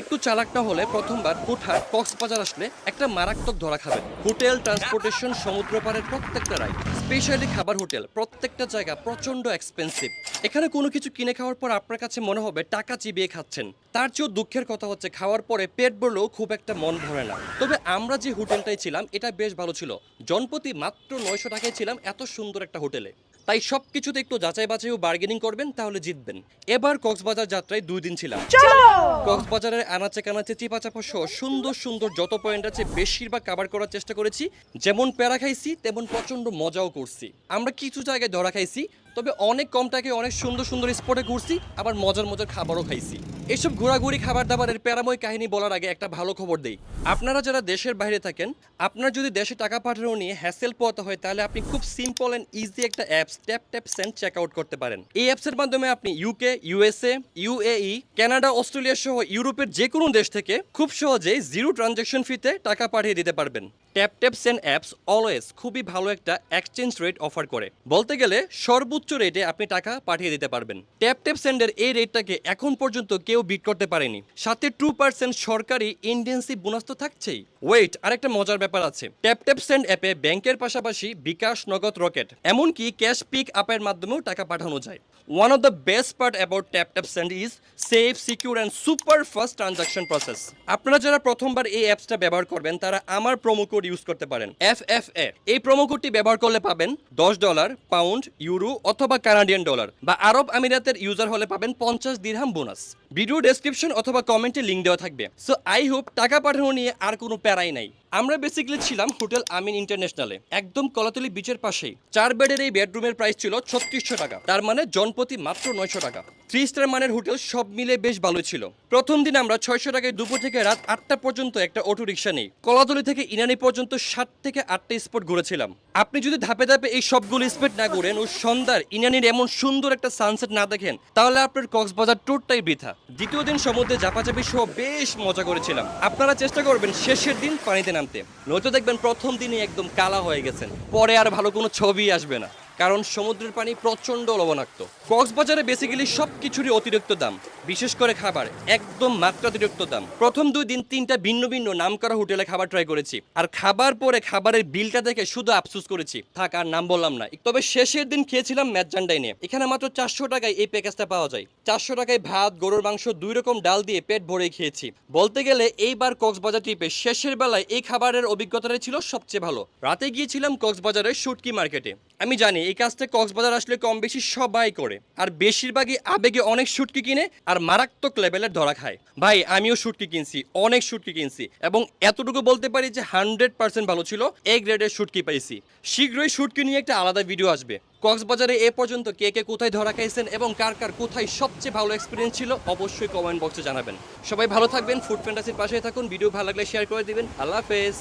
একটু চালাক না হলে প্রথমবার কুঠার কক্সবাজার আসলে একটা মারাত্মক ধরা খাবেন হোটেল, ট্রান্সপোর্টেশন সমুদ্র পাড়ের প্রত্যেকটা রাইড, স্পেশালি খাবার হোটেল, প্রত্যেকটা জায়গা প্রচণ্ড এক্সপেন্সিভ এখানে কোনো কিছু কিনে খাওয়ার পর আপনার কাছে মনে হবে টাকা চিবিয়ে খাচ্ছেন। তার চেয়েও দুঃখের কথা হচ্ছে খাওয়ার পরে পেট ভরলেও খুব একটা মন ভরে না। তবে আমরা যে হোটেলটায় ছিলাম, এটা বেশ ভালো ছিল। জনপতি মাত্র নয়শো টাকায় ছিলাম এত সুন্দর একটা হোটেলে। তাই সব কিছুতে একটু যাচাই বাছাই ও বার্গেনিং করবেন তাহলে জিতবেন। এবার কক্সবাজার যাত্রায় দুই দিন ছিলাম। কক্সবাজারের আনাচে কানাচে চিপা চাপা সহ সুন্দর সুন্দর যত পয়েন্ট আছে বেশিরভাগ কাবার করার চেষ্টা করেছি। যেমন প্যারা খাইছি তেমন প্রচণ্ড মজাও করছি। আমরা কিছু জায়গায় ধরা খাইছি তবে অনেক কম টাকায় অনেক সুন্দর সুন্দর স্পটে ঘুরছি আবার মজার মজার খাবারও খাইছি। এসব ঘোরাঘুরি খাবার দাবারের প্যারাময় কাহিনী বলার আগে একটা ভালো খবর দেই। আপনারা যারা দেশের বাইরে থাকেন, আপনার যদি দেশে টাকা পাঠানো নিয়ে হ্যাসেল পোয়াতে হয়, তাহলে আপনি খুব সিম্পল অ্যান্ড ইজি একটা apps tap tap send check out করতে পারেন। এই অ্যাপসের মাধ্যমে আপনি UK USA UAE Canada Australia সহ ইউরোপের যে কোনো দেশ থেকে খুব সহজেই জিরো ট্রানজ্যাকশন ফিতে টাকা পাঠিয়ে দিতে পারবেন। Tap tap send apps always খুবই ভালো একটা এক্সচেঞ্জ রেট অফার করে। বলতে গেলে সর্বোচ্চ রেটে আপনি টাকা পাঠিয়ে দিতে পারবেন। ট্যাপ ট্যাপ সেন্ডের এই রেটটাকে এখন পর্যন্ত কেউ বিট করতে পারেনি। সাথে টু পার্সেন্ট সরকারি ইন্ডেন্সি বোনাস তো থাকছেই। ওয়েট আরেকটা মজার ব্যাপার আছে। ট্যাপ ট্যাপ সেন্ড অ্যাপে ব্যাংকের পাশাপাশি বিকাশ নগদ রকেট, এমনকি ক্যাশ পিক আপের মাধ্যমেও টাকা পাঠানো যায়। One of the best part about tap tap send is safe secure and super fast transaction process আপনারা যারা প্রথমবার এই অ্যাপসটা ব্যবহার করবেন, তারা আমার প্রোমো কোড ইউজ করতে পারেন এফ এফ এ এই প্রোমো কোডটি ব্যবহার করলে পাবেন দশ ডলার পাউন্ড ইউরো অথবা কানাডিয়ান ডলার বা আরব আমিরাতের ইউজার হলে পাবেন পঞ্চাশ দিরহাম বোনাস ভিডিও ডেসক্রিপশন অথবা কমেন্টে লিঙ্ক দেওয়া থাকবে। সো আই হোপ টাকা পাঠানো নিয়ে আর কোনো প্যারাই নাই। আমরা বেসিক্যালি ছিলাম হোটেল আমিন ইন্টারন্যাশনালে, একদম কলাতলি বিচের পাশেই। চার বেডের এই বেডরুমের প্রাইস ছিল ছত্রিশশো টাকা। তার মানে জনপ্রতি মাত্র নয়শো টাকা। থ্রি স্টার মানের হোটেল সব মিলে বেশ ভালো ছিল। প্রথম দিন আমরা ছয়শো টাকায় দুপুর থেকে রাত আটটা পর্যন্ত একটা অটো রিক্সা নেই। কলাতলি থেকে ইনানি পর্যন্ত সাত থেকে আটটা স্পট ঘুরেছিলাম। আপনি যদি ধাপে ধাপে এই সবগুলো স্পট না ঘুরেন ও সন্ধ্যার ইনানির এমন সুন্দর একটা সানসেট না দেখেন, তাহলে আপনার কক্সবাজার ট্যুরটাই বৃথা। দ্বিতীয় দিন সমুদ্রে জাপাচাপি সহ বেশ মজা করেছিলাম। আপনারা চেষ্টা করবেন শেষের দিন পানিতে নামতে। নয়তো দেখবেন প্রথম দিনই একদম কালা হয়ে গেছেন। পরে আর ভালো কোনো ছবি আসবে না। কারণ সমুদ্রের পানি প্রচণ্ড লবণাক্ত। কক্সবাজারে বেসিক্যালি সব কিছুরই অতিরিক্ত দাম, বিশেষ করে খাবার, একদম মাত্রাতিরিক্ত দাম। প্রথম দুই দিন তিনটা ভিন্ন ভিন্ন নাম করা হোটেলে খাবার ট্রাই করেছি, আর খাবার পরে খাবারের বিলটা দেখে শুধু আফসোস করেছি। থাক, আর নাম বললাম না। তবে শেষের দিন খেয়েছিলাম ম্যাকজান্ডাইনে এখানে মাত্র চারশো টাকায় এই প্যাকেজটা পাওয়া যায়। চারশো টাকায় ভাত, গরুর মাংস, দুই রকম ডাল দিয়ে পেট ভরে খেয়েছি। বলতে গেলে এইবার কক্সবাজার ট্রিপে শেষের বেলায় এই খাবারের অভিজ্ঞতাটা ছিল সবচেয়ে ভালো। রাতে গিয়েছিলাম কক্সবাজারের শুটকি মার্কেটে। আমি জানি এই কাজটা কক্সবাজার আসলে কম বেশি সবাই করে। আর বেশিরভাগই আবেগে অনেক শুটকি কিনে আর মারাত্মক লেভেলের ধরা খায়। ভাই, আমিও শুটকি কিনছি, অনেক শুটকি কিনছি এবং এতটুকু বলতে পারি যে হান্ড্রেড পার্সেন্ট ভালো ছিল, এ গ্রেডের শুটকি পাইছি। শীঘ্রই শুটকি নিয়ে একটা আলাদা ভিডিও আসবে। কক্সবাজারে এ পর্যন্ত কে কে কোথায় ধরা খাইছেন এবং কার কার কোথায় সবচেয়ে ভালো এক্সপিরিয়েন্স ছিল অবশ্যই কমেন্ট বক্সে জানাবেন। সবাই ভালো থাকবেন ফুড ফ্যান্টাসির পাশে থাকুন, ভিডিও ভালো লাগলে শেয়ার করে দিবেন। আল্লাহ হাফেজ।